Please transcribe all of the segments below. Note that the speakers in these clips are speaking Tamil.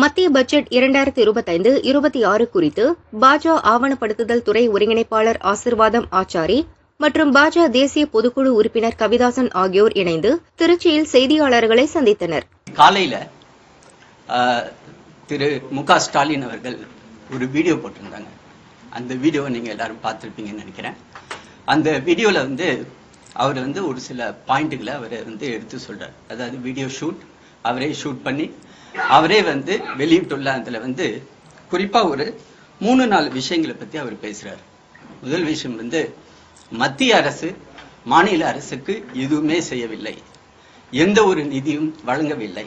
மத்திய பட்ஜெட் இரண்டாயிரத்தி இருபத்தைந்து இருபத்தி ஆறு குறித்து பாஜ ஆவணப்படுத்துதல் துறை ஒருங்கிணைப்பாளர் ஆசிர்வாதம் ஆச்சாரி மற்றும் பாஜ தேசிய பொதுக்குழு உறுப்பினர் கவிதாசன் ஆகியோர் இணைந்து திருச்சியில் செய்தியாளர்களை சந்தித்தனர். காலையில ஆஹ், திரு மு க ஸ்டாலின் அவர்கள் ஒரு வீடியோ போட்டிருந்தாங்க. அந்த வீடியோவை நீங்க எல்லாரும் பார்த்துருப்பீங்கன்னு நினைக்கிறேன். அந்த வீடியோல வந்து அவர் வந்து ஒரு சில பாயிண்ட்டுகளை அவர் வந்து எடுத்து சொல்றார். அதாவது வீடியோ ஷூட் அவரே ஷூட் பண்ணி அவரே வந்து வெளியிட்டுள்ள அதில் வந்து குறிப்பாக ஒரு மூணு நாலு விஷயங்களை பற்றி அவர் பேசுகிறார் முதல் விஷயம் வந்து மத்திய அரசு மாநில அரசுக்கு எதுவுமே செய்யவில்லை. எந்த ஒரு நிதியும் வழங்கவில்லை.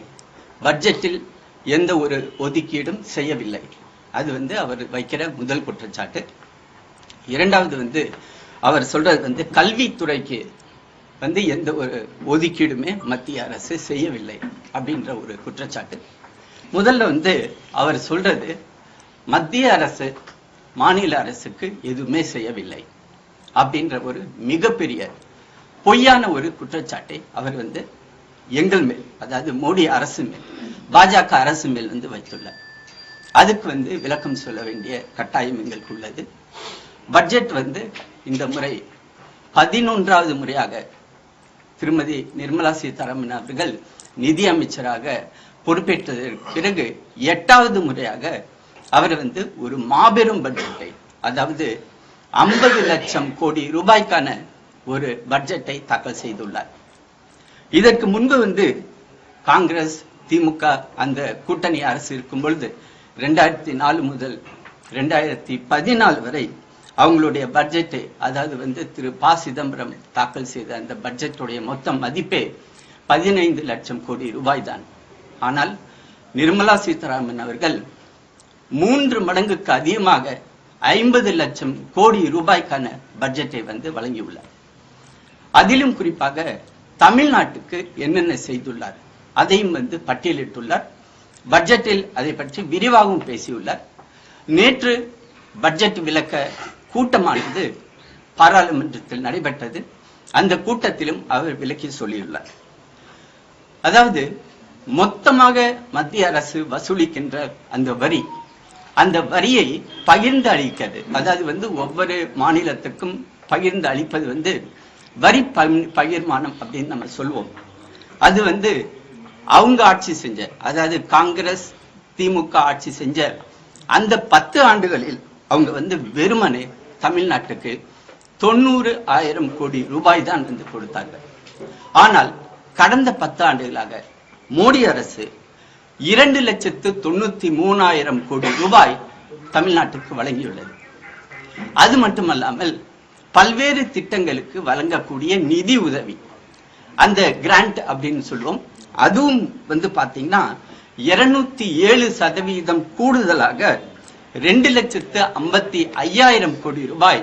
பட்ஜெட்டில் எந்த ஒரு ஒதுக்கீடும் செய்யவில்லை. அது வந்து அவர் வைக்கிற முதல் குற்றச்சாட்டு. இரண்டாவது வந்து அவர் சொல்றது வந்து கல்வித்துறைக்கு வந்து எந்த ஒரு ஒதுக்கீடுமே மத்திய அரசு செய்யவில்லை அப்படின்ற ஒரு குற்றச்சாட்டு. முதல்ல வந்து அவர் சொல்றது மத்திய அரசு மாநில அரசுக்கு எதுவுமே செய்யவில்லை அப்படின்ற ஒரு மிகப்பெரிய பொய்யான ஒரு குற்றச்சாட்டை அவர் வந்து எங்கள் மேல் அதாவது மோடி அரசு மேல் பாஜக அரசு மேல் வந்து வைத்துள்ளார். அதுக்கு வந்து விளக்கம் சொல்ல வேண்டிய கட்டாயம் எங்களுக்கு உள்ளது பட்ஜெட் வந்து இந்த முறை பதினொன்றாவது முறையாக திருமதி நிர்மலா சீதாராமன் அவர்கள் நிதி அமைச்சராக பொறுப்பேற்றதற்கு பிறகு எட்டாவது முறையாக அவர் வந்து ஒரு மாபெரும் பட்ஜெட்டை அதாவது ஐம்பது லட்சம் கோடி ரூபாய்க்கான ஒரு பட்ஜெட்டை தாக்கல் செய்துள்ளார். இதற்கு முன்பு வந்து காங்கிரஸ் திமுக அந்த கூட்டணி அரசு இருக்கும் பொழுது ரெண்டாயிரத்தி நாலு முதல் ரெண்டாயிரத்தி பதினாலு வரை அவங்களுடைய பட்ஜெட்டை அதாவது வந்து திரு ப சிதம்பரம் தாக்கல் செய்த அந்த பட்ஜெட்டுடைய மொத்த மதிப்பே பதினைந்து லட்சம் கோடி ரூபாய் தான் ஆனால் நிர்மலா சீதாராமன் அவர்கள் மூன்று மடங்குக்கு அதிகமாக ஐம்பது லட்சம் கோடி ரூபாய்க்கான பட்ஜெட்டை வந்து வழங்கியுள்ளார். அதிலும் குறிப்பாக தமிழ்நாட்டுக்கு என்னென்ன செய்துள்ளார் அதையும் வந்து பட்டியலிட்டுள்ளார். பட்ஜெட்டில் அதை பற்றி விரிவாகவும் பேசியுள்ளார். நேற்று பட்ஜெட் விளக்க கூட்டமானது பாராளுமன்றத்தில் நடைபெற்றது. அந்த கூட்டத்திலும் அவர் விளக்கி சொல்லியுள்ளார். அதாவது மொத்தமாக மத்திய அரசு வசூலிக்கின்ற அந்த வரி அந்த வரியை பகிர்ந்து அளிக்கிறது. அதாவது வந்து ஒவ்வொரு மாநிலத்துக்கும் பகிர்ந்து அளிப்பது வந்து வரி பகிர்மானம் அப்படின்னு நம்ம சொல்லுவோம் அது வந்து அவங்க ஆட்சி செஞ்ச அதாவது காங்கிரஸ் திமுக ஆட்சி செஞ்ச அந்த பத்து ஆண்டுகளில் அவங்க வந்து வெறுமனே தமிழ்நாட்டுக்கு தொண்ணூறு ஆயிரம் கோடி ரூபாய் தான் வந்து கொடுத்தாங்க ஆனால் கடந்த பத்து ஆண்டுகளாக மோடி அரசு இரண்டு லட்சத்து தொண்ணூத்தி மூணாயிரம் கோடி ரூபாய் தமிழ்நாட்டுக்கு வழங்கியுள்ளது. அது மட்டுமல்லாமல் பல்வேறு திட்டங்களுக்கு வழங்கக்கூடிய நிதி உதவி அந்த கிராண்ட் அப்படின்னு சொல்லுவோம் அதுவும் வந்து பாத்தீங்கன்னா இருநூத்தி ஏழு சதவீதம் கூடுதலாக ரெண்டு லட்சத்து ஐம்பத்தி ஐயாயிரம் கோடி ரூபாய்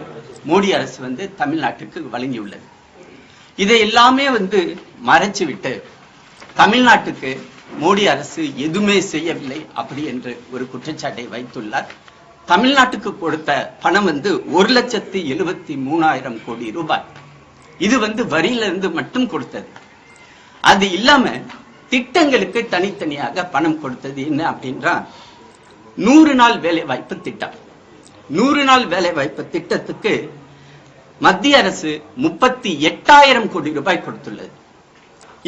மோடி அரசு வந்து தமிழ்நாட்டுக்கு வழங்கியுள்ளது. இதை எல்லாமே வந்து மறைச்சு விட்டு தமிழ்நாட்டுக்கு மோடி அரசு எதுவுமே செய்யவில்லை அப்படி என்று ஒரு குற்றச்சாட்டை வைத்துள்ளார். தமிழ்நாட்டுக்கு கொடுத்த பணம் வந்து ஒரு லட்சத்து எழுபத்தி மூணாயிரம் கோடி ரூபாய். இது வந்து வரியிலிருந்து மட்டும் கொடுத்தது. அது இல்லாம திட்டங்களுக்கு தனித்தனியாக பணம் கொடுத்தது என்ன அப்படின்றா நூறு நாள் வேலை வாய்ப்பு திட்டம். நூறு நாள் வேலை வாய்ப்பு திட்டத்துக்கு மத்திய அரசு முப்பத்தி எட்டாயிரம் கோடி ரூபாய் கொடுத்துள்ளது.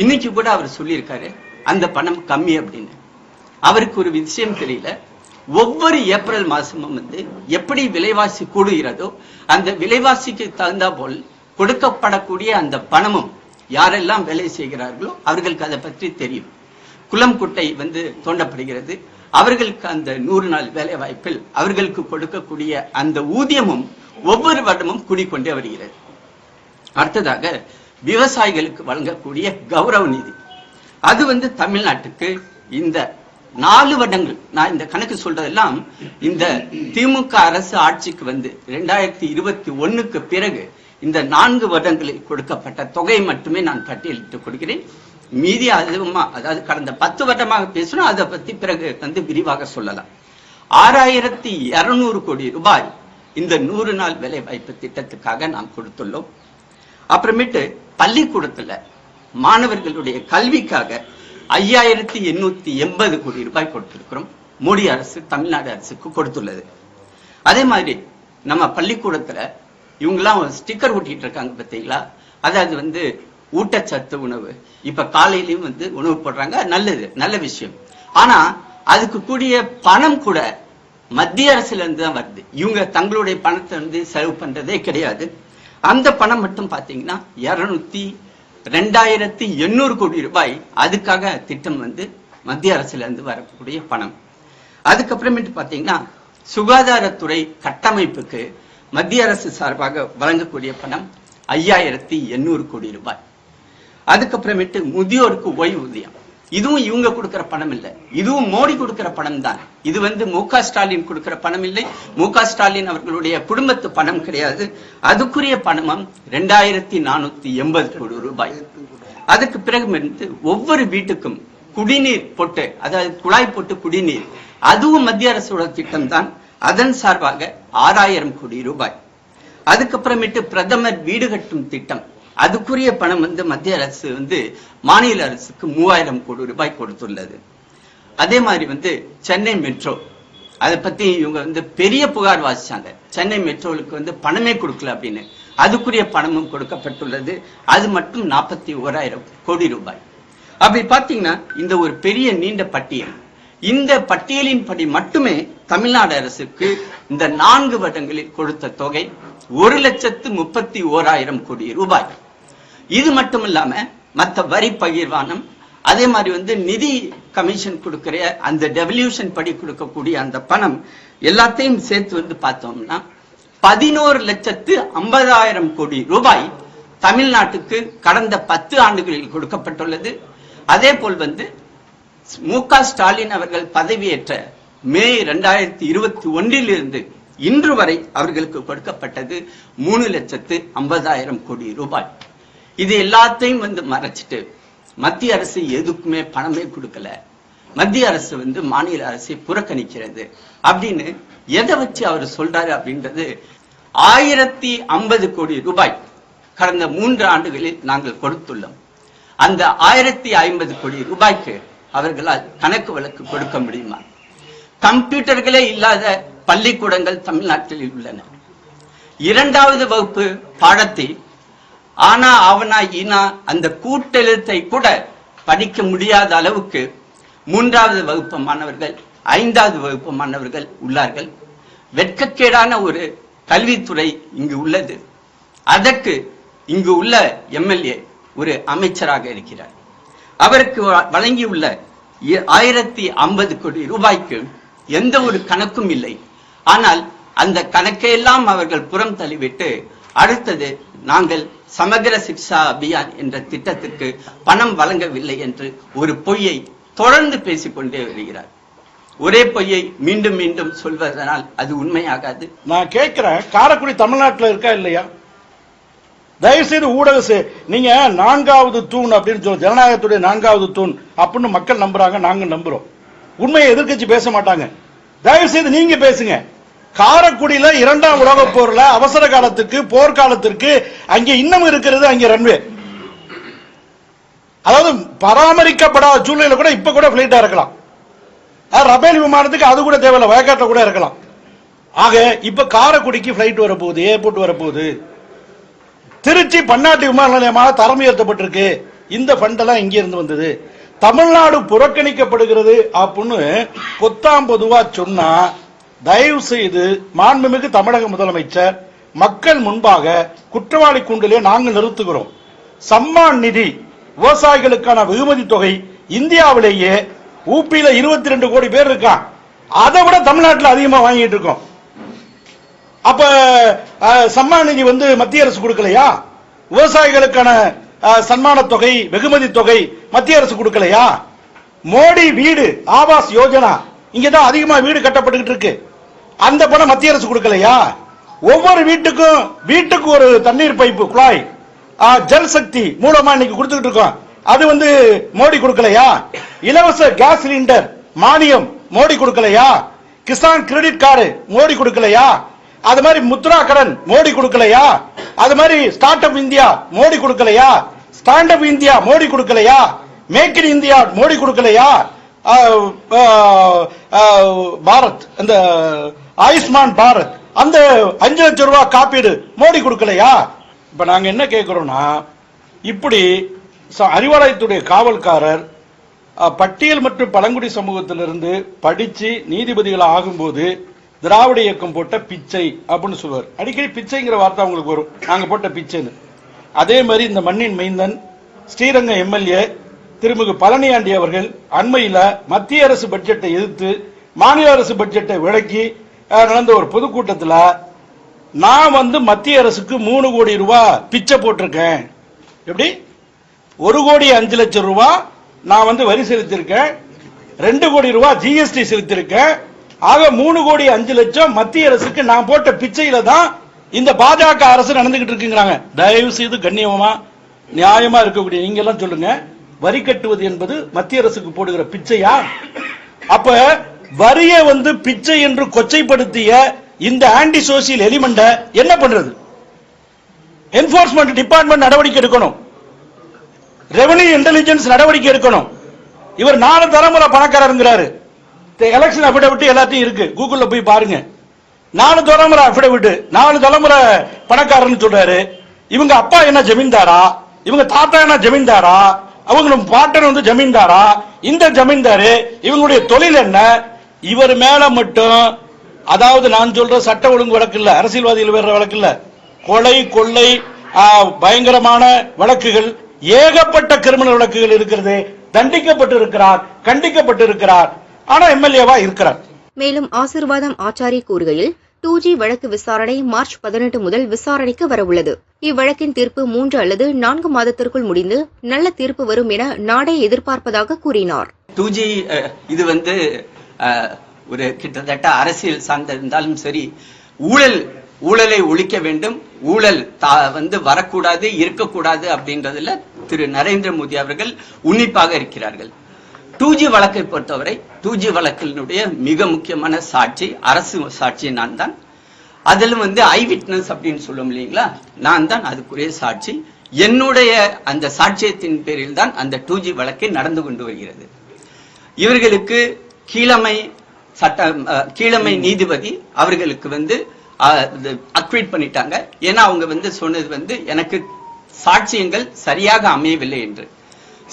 இன்னைக்கு கூட அவர் சொல்லியிருக்காரு அந்த பணம் கம்மி அப்படின்னு. அவருக்கு ஒரு விஷயம் தெரியல. ஒவ்வொரு ஏப்ரல் மாசமும் வந்து எப்படி விலைவாசி கூடுகிறதோ அந்த விலைவாசிக்கு தகுந்தா போல் கொடுக்கப்படக்கூடிய அந்த பணமும் யாரெல்லாம் வேலை செய்கிறார்களோ அவர்களுக்கு அதை பற்றி தெரியும். குளம் குட்டை வந்து தோண்டப்படுகிறது. அவர்களுக்கு அந்த நூறு நாள் வேலை வாய்ப்பில் அவர்களுக்கு கொடுக்கக்கூடிய அந்த ஊதியமும் ஒவ்வொரு வருடமும் கூடிக்கொண்டே வருகிறது. அடுத்ததாக விவசாயிகளுக்கு வழங்கக்கூடிய கௌரவ நிதி. அது வந்து தமிழ்நாட்டுக்கு இந்த நாலு வருடங்கள் நான் இந்த கணக்கு சொல்றதெல்லாம் இந்த திமுக அரசு ஆட்சிக்கு வந்து ரெண்டாயிரத்தி இருபத்தி ஒண்ணுக்கு பிறகு இந்த நான்கு வருடங்களில் கொடுக்கப்பட்ட தொகை மட்டுமே நான் பட்டியலிட்டு கொடுக்கிறேன். மீதி அதிகமா அதாவது கடந்த பத்து வருடமாக பேசணும் அதை பத்தி பிறகு வந்து விரிவாக சொல்லலாம். ஆறாயிரத்தி இருநூறு கோடி ரூபாய் இந்த நூறு நாள் வேலை வாய்ப்பு திட்டத்துக்காக நாம் கொடுத்துள்ளோம். அப்புறமேட்டு பள்ளிக்கூடத்துல மாணவர்களுடைய கல்விக்காக ஐயாயிரத்தி எண்ணூத்தி எண்பது கோடி ரூபாய் கொடுத்திருக்கிறோம். மோடி அரசு தமிழ்நாடு அரசுக்கு கொடுத்துள்ளது. அதே மாதிரி நம்ம பள்ளிக்கூடத்துல இவங்கெல்லாம் ஸ்டிக்கர் ஒட்டிட்டு இருக்காங்க பார்த்தீங்களா? அதாவது வந்து ஊட்டச்சத்து உணவு. இப்ப காலையிலயும் வந்து உணவு போடுறாங்க. நல்லது நல்ல விஷயம். ஆனா அதுக்கு கூடிய பணம் கூட மத்திய அரசுல இருந்து தான் வருது. இவங்க தங்களுடைய பணத்தை வந்து செலவு பண்றதே கிடையாது. அந்த பணம் மட்டும் பாத்தீங்கன்னா இருநூத்தி ரெண்டாயிரத்தி எண்ணூறு கோடி ரூபாய் அதுக்காக திட்டம் வந்து மத்திய அரசுல இருந்து வரக்கூடிய பணம். அதுக்கப்புறமேட்டு பாத்தீங்கன்னா சுகாதாரத்துறை கட்டமைப்புக்கு மத்திய அரசு சார்பாக வழங்கக்கூடிய பணம் ஐயாயிரத்தி எண்ணூறு கோடி ரூபாய். அதுக்கப்புறமேட்டு முதியோருக்கு ஓய்வூதியம் இதுவும் இவங்க கொடுக்கிற பணம் இல்ல. இதுவும் மோடி கொடுக்கிற பணம் தான். இது வந்து மு க ஸ்டாலின் கொடுக்கிற பணம் இல்லை. மு க ஸ்டாலின் அவர்களுடைய குடும்பத்து பணம் கிடையாது. அதுக்குரிய பணமும் ரெண்டாயிரத்தி நானூத்தி எண்பது கோடி ரூபாய். அதுக்கு பிறகு வந்து ஒவ்வொரு வீட்டுக்கும் குடிநீர் போட்டு அதாவது குழாய் போட்டு குடிநீர். அதுவும் மத்திய அரசோட திட்டம் தான். அதன் சார்பாக ஆறாயிரம் கோடி ரூபாய். அதுக்கப்புறமேட்டு பிரதமர் வீடு கட்டும் திட்டம். அதுக்குரிய பணம் வந்து மத்திய அரசு வந்து மாநில அரசுக்கு மூவாயிரம் கோடி ரூபாய் கொடுத்துள்ளது. அதே மாதிரி வந்து சென்னை மெட்ரோ அதை பத்தி இவங்க வந்து பெரிய புகார் வாசிச்சாங்க. சென்னை மெட்ரோவுக்கு வந்து பணமே கொடுக்கல அப்படின்னு. அதுக்குரிய பணமும் கொடுக்கப்பட்டுள்ளது. அது மட்டும் நாற்பத்தி ஓராயிரம் கோடி ரூபாய். அப்படி பாத்தீங்கன்னா இந்த ஒரு பெரிய நீண்ட பட்டியல். இந்த பட்டியலின் படி மட்டுமே தமிழ்நாடு அரசுக்கு இந்த நான்கு வருடங்களில் கொடுத்த தொகை ஒரு லட்சத்து முப்பத்தி ஓராயிரம் கோடி ரூபாய். இது மட்டும் இல்லாம மத்த வரி பகிர்வானம் அதே மாதிரி வந்து நிதி கமிஷன் கொடுக்கிற அந்த டெவல்யூஷன் படி கொடுக்கக்கூடிய அந்த பணம் எல்லாத்தையும் சேர்த்து வந்து பார்த்தோம்னா பதினோரு லட்சத்து ஐம்பதாயிரம் கோடி ரூபாய் தமிழ்நாட்டுக்கு கடந்த பத்து ஆண்டுகளில் கொடுக்கப்பட்டுள்ளது. அதே போல் வந்து மு க ஸ்டாலின் அவர்கள் பதவியேற்ற மே இரண்டாயிரத்தி இருபத்தி ஒன்றிலிருந்து இன்று வரை அவர்களுக்கு கொடுக்கப்பட்டது மூணு லட்சத்து ஐம்பதாயிரம் கோடி ரூபாய். இது எல்லாத்தையும் வந்து மறைச்சிட்டு மத்திய அரசு எதுக்குமே பணமே கொடுக்கல. மத்திய அரசு வந்து மாநில அரசை புறக்கணிக்கிறது. அப்படின்னு எதை வச்சு அவர் சொல்றாரு அப்படின்றது ஆயிரத்தி ஐம்பது கோடி ரூபாய் கடந்த மூன்று ஆண்டுகளில் நாங்கள் கொடுத்துள்ளோம். அந்த ஆயிரத்தி ஐம்பது கோடி ரூபாய்க்கு அவர்களால் கணக்கு வழக்கு கொடுக்க முடியுமா? கம்ப்யூட்டர்களே இல்லாத பள்ளிக்கூடங்கள் தமிழ்நாட்டில் உள்ளன. இரண்டாவது வகுப்பு பாடத்தை ஆனா அவனா ஈனா அந்த கூட்டெழுத்தை கூட படிக்க முடியாத அளவுக்கு மூன்றாவது வகுப்பு மாணவர்கள் ஐந்தாவது வகுப்பு மாணவர்கள் உள்ளார்கள். வெட்கக்கேடான ஒரு கல்வித்துறை இங்கு உள்ளது. அதற்கு இங்கு உள்ள எம்எல்ஏ ஒரு அமைச்சராக இருக்கிறார். அவருக்கு வ- வழங்கியுள்ள ஆயிரத்தி ஐம்பது கோடி ரூபாய்க்கு எந்த ஒரு கணக்கும் இல்லை. ஆனால் அந்த கணக்கையெல்லாம் அவர்கள் புறம் தள்ளிவிட்டு அடுத்தது நாங்கள் சமகர சிக்ஷா அபியான் என்ற திட்டத்திற்கு பணம் வழங்கவில்லை என்று ஒரு பொய்யை தொடர்ந்து பேசிக்கொண்டே வருகிறார். ஒரே பொய்யை மீண்டும் மீண்டும் சொல்வதனால் அது உண்மையாகாது. நான் கேட்கிறேன் காரைக்குடி தமிழ்நாட்டுல இருக்கா இல்லையா? தயவு செய்து ஊடக செ- நீங்க நான்காவது தூண் அப்படின்னு சொல்ல ஜனநாயகத்துடைய நான்காவது தூண் அப்படின்னு மக்கள் நம்புறாங்க நாங்க நம்புறோம். உண்மையை எதிர்க்கட்சி பேச மாட்டாங்க. தயவு செய்து நீங்க பேசுங்க. காரக்குடியில இரண்டாம் உலக போர்ல அவசர காலத்துக்கு போர்க்காலத்திற்கு அங்கே இன்னும் இருக்கிறது அங்கே ரன்வே அதாவது பராமரிக்கப்படாத சூழ்நிலை கூட இப்ப கூட பிளைட்டா இருக்கலாம். ரபேல் விமானத்துக்கு அது கூட தேவையில்ல வயக்காட்டில் கூட இருக்கலாம். ஆக இப்ப காரைக்குடிக்கு பிளைட் வரப்போகுது ஏர்போர்ட் வரப்போகுது. திருச்சி பன்னாட்டு விமான நிலையமாக தரம் உயர்த்தப்பட்டிருக்கு. இந்த ஃபண்டெல்லாம் இங்கே இருந்து வந்தது. தமிழ்நாடு புறக்கணிக்கப்படுகிறது அப்படின்னு பொத்தாம் பொதுவா சொன்னா தயவு செய்து மாண்புமிகு தமிழக முதலமைச்சர் மக்கள் முன்பாக குற்றவாளி கூண்டிலே நாங்கள் நிறுத்துகிறோம். சம்மான் நிதி விவசாயிகளுக்கான வெகுமதி தொகை இந்தியாவிலேயே ஊபியில இருபத்தி ரெண்டு கோடி பேர் இருக்கான். அதை விட தமிழ்நாட்டில் அதிகமா வாங்கிட்டு இருக்கோம். அப்ப சம்மான் நிதி வந்து மத்திய அரசு கொடுக்கலையா? விவசாயிகளுக்கான சன்மான தொகை வெகுமதி தொகை மத்திய அரசு கொடுக்கலையா? மோடி வீடு ஆவாஸ் யோஜனா இங்கதான் அதிகமா வீடு கட்டப்பட்டுக்கிட்டு இருக்கு. அந்த பணம் மத்திய அரசு கொடுக்கலையா? ஒவ்வொரு வீட்டுக்கும் வீட்டுக்கு ஒரு தண்ணீர் பைப்பு குழாய் ஜல்சக்தி ஜல் சக்தி மூலமா இன்னைக்கு கொடுத்துக்கிட்டு இருக்கோம். அது வந்து மோடி கொடுக்கலையா? இலவச கேஸ் சிலிண்டர் மானியம் மோடி கொடுக்கலையா? கிசான் கிரெடிட் கார்டு மோடி கொடுக்கலையா? அது மாதிரி முத்ரா கடன் மோடி கொடுக்கலையா? அது மாதிரி ஸ்டார்ட் அப் இந்தியா மோடி கொடுக்கலையா? ஸ்டாண்ட் அப் இந்தியா மோடி கொடுக்கலையா? மேக் இன் இந்தியா மோடி கொடுக்கலையா? பாரத் அந்த ஆயுஷ்மான் பாரத் அந்த அஞ்சு லட்சம் ரூபாய் காப்பீடு மோடி கொடுக்கலையா? இப்ப நாங்க என்ன கேட்கிறோம்னா இப்படி ச- அறிவாலயத்துடைய காவல்காரர் பட்டியல் மற்றும் பழங்குடி சமூகத்திலிருந்து படிச்சு நீதிபதிகள் ஆகும்போது திராவிட இயக்கம் போட்ட பிச்சை அப்படின்னு சொல்லுவார். அடிக்கடி பிச்சைங்கிற வார்த்தை அவங்களுக்கு வரும். நாங்க போட்ட பிச்சைன்னு. அதே மாதிரி இந்த மண்ணின் மைந்தன் ஸ்ரீரங்கம் எம்எல்ஏ திருமிகு பழனியாண்டி அவர்கள் அண்மையில் மத்திய அரசு பட்ஜெட்டை எதிர்த்து மாநில அரசு பட்ஜெட்டை விளக்கி நடந்த ஒரு பொதுக்கூட்டத்தில் நான் வந்து மத்திய அரசுக்கு மூணு கோடி ரூபா பிச்சை போட்டிருக்கேன். எப்படி? ஒரு கோடி அஞ்சு லட்சம் ரூபா நான் வந்து வரி செலுத்திருக்கேன் ரெண்டு கோடி ரூபா ஜிஎஸ்டி செலுத்தியிருக்கேன். ஆக மூணு கோடி அஞ்சு லட்சம் மத்திய அரசுக்கு நான் போட்ட பிச்சையில தான் இந்த பாஜக அரசு நடந்துகிட்டு இருக்குங்கிறாங்க. தயவு செய்து கண்ணியமா நியாயமா இருக்கக்கூடிய நீங்க எல்லாம் சொல்லுங்க. வரி கட்டுவது என்பது மத்திய அரசுக்கு போடுகிற பிச்சையா? அப்ப வரியை வந்து பிச்சை என்று கொச்சைப்படுத்திய இந்த ஆன்டி சோசியல் எலிமெண்ட என்ன பண்றது? என்போர்ஸ்மெண்ட் டிபார்ட்மெண்ட் நடவடிக்கை எடுக்கணும். ரெவன்யூ இன்டெலிஜென்ஸ் நடவடிக்கை எடுக்கணும். இவர் நாலு தலைமுறை பணக்காரருங்கிறாரு. எலெக்ஷன் அபிடவிட் எல்லாத்தையும் இருக்கு. கூகுள்ல போய் பாருங்க. நாலு தலைமுறை அபிடவிட் நாலு தலைமுறை பணக்காரர்னு சொல்றாரு. இவங்க அப்பா என்ன ஜமீன்தாரா? இவங்க தாத்தா என்ன ஜமீன்தாரா? அவங்களும் பாட்டன் வந்து ஜமீன்தாரா? இந்த ஜமீன்தாரு இவங்களுடைய தொழில் என்ன? இவர் மேல மட்டும் அதாவது நான் சொல்ற சட்ட ஒழுங்கு வழக்கு இல்ல அரசியல்வாதிகள் வேற வழக்கு இல்ல. கொலை கொள்ளை பயங்கரமான வழக்குகள் ஏகப்பட்ட கிரிமினல் வழக்குகள் இருக்கிறது. தண்டிக்கப்பட்டு இருக்கிறார் கண்டிக்கப்பட்டு இருக்கிறார் ஆனா எம்எல்ஏவா இருக்கிறார். மேலும் ஆசிர்வாதம் ஆச்சாரி கூறுகையில் டூ ஜி வழக்கு விசாரணை மார்ச் பதினெட்டு முதல் விசாரணைக்கு வரவுள்ளது. இவ்வழக்கின் தீர்ப்பு மூன்று அல்லது நான்கு மாதத்திற்குள் முடிந்து நல்ல தீர்ப்பு வரும் என நாடே எதிர்பார்ப்பதாக கூறினார். டூ ஜி இது வந்து ஒரு கிட்டத்தட்ட அரசியல் சார்ந்திருந்தாலும் சரி ஊழல் ஊழலை ஒழிக்க வேண்டும். ஊழல் தா- வந்து வரக்கூடாது இருக்கக்கூடாது அப்படின்றதுல திரு நரேந்திர மோடி அவர்கள் உன்னிப்பாக இருக்கிறார்கள். டூ ஜி வழக்கை பொறுத்தவரை டூ ஜி வழக்கினுடைய மிக முக்கியமான சாட்சி அரசு சாட்சி நான் தான். அதிலும் வந்து ஐ விட்னஸ் அப்படின்னு சொல்லும் இல்லைங்களா? நான் தான் அதுக்குரிய சாட்சி. என்னுடைய அந்த சாட்சியத்தின் பேரில் தான் அந்த டூ ஜி வழக்கை நடந்து கொண்டு வருகிறது. இவர்களுக்கு கீழமை சட்ட கீழமை நீதிபதி அவர்களுக்கு வந்து அக்விட் பண்ணிட்டாங்க. ஏன்னா அவங்க வந்து சொன்னது வந்து எனக்கு சாட்சியங்கள் சரியாக அமையவில்லை என்று.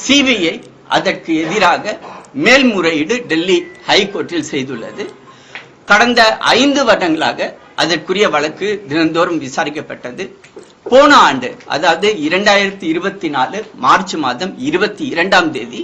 சிபிஐ அதற்கு எதிராக மேல்முறையீடு டெல்லி ஹைகோர்ட்டில் செய்துள்ளது. கடந்த ஐந்து வருடங்களாக அதற்குரிய வழக்கு தினந்தோறும் விசாரிக்கப்பட்டது. போன ஆண்டு அதாவது இரண்டாயிரத்தி இருபத்தி நாலு மார்ச் மாதம் இருபத்தி இரண்டாம் தேதி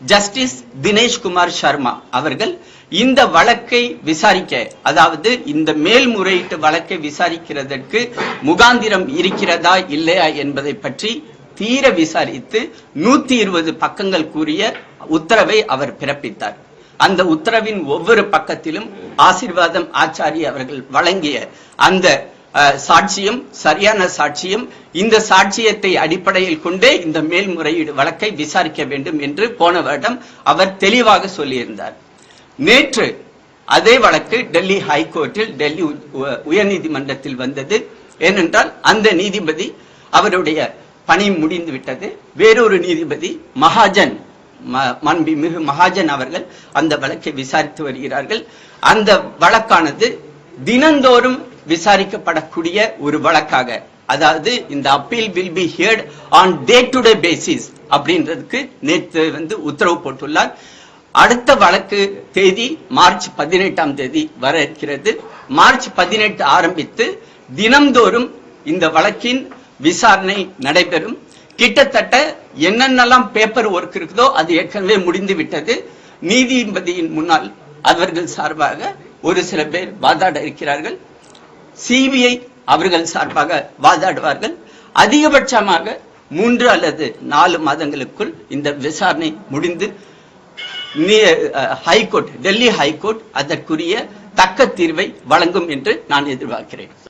ஜஸ்டிஸ் தினேஷ் குமார் சர்மா அவர்கள் இந்த வழக்கை விசாரிக்க அதாவது இந்த மேல்முறையீட்டு வழக்கை விசாரிக்கிறதற்கு முகாந்திரம் இருக்கிறதா இல்லையா என்பதை பற்றி தீர விசாரித்து நூத்தி இருபது பக்கங்கள் கூறிய உத்தரவை அவர் பிறப்பித்தார். அந்த உத்தரவின் ஒவ்வொரு பக்கத்திலும் ஆசீர்வாதம் ஆச்சாரி அவர்கள் வழங்கிய அந்த சாட்சியம் சரியான சாட்சியம் இந்த சாட்சியத்தை அடிப்படையில் கொண்டே இந்த மேல்முறையீடு வழக்கை விசாரிக்க வேண்டும் என்று போன வருடம் அவர் தெளிவாக சொல்லியிருந்தார். நேற்று அதே வழக்கு டெல்லி ஹைகோர்ட்டில் டெல்லி உ- உயர்நீதிமன்றத்தில் வந்தது. ஏனென்றால் அந்த நீதிபதி அவருடைய பணி முடிந்து விட்டது. வேறொரு நீதிபதி மகாஜன் ம- மாண்புமிகு மகாஜன் அவர்கள் அந்த வழக்கை விசாரித்து வருகிறார்கள். அந்த வழக்கானது தினந்தோறும் விசாரிக்கப்படக்கூடிய ஒரு வழக்காக. அதாவது இந்த appeal will be heard on day to day basis அப்படின்றதுக்கு நேற்று வந்து உத்தரவு போட்டுள்ளார். அடுத்த வழக்கு தேதி மார்ச் பதினெட்டாம் தேதி வர இருக்கிறது. மார்ச் பதினெட்டு ஆரம்பித்து தினம்தோறும் இந்த வழக்கின் விசாரணை நடைபெறும். கிட்டத்தட்ட என்னென்னலாம் பேப்பர் ஒர்க் இருக்குதோ அது ஏற்கனவே முடிந்து விட்டது. நீதிபதியின் முன்னால் அவர்கள் சார்பாக ஒரு சில பேர் வாதாட இருக்கிறார்கள். சிபிஐ அவர்கள் சார்பாக வாதாடுவார்கள். அதிகபட்சமாக மூன்று அல்லது நாலு மாதங்களுக்குள் இந்த விசாரணை முடிந்து ஹைகோர்ட் டெல்லி ஹைகோர்ட் அதற்குரிய தக்க தீர்வை வழங்கும் என்று நான் எதிர்பார்க்கிறேன்.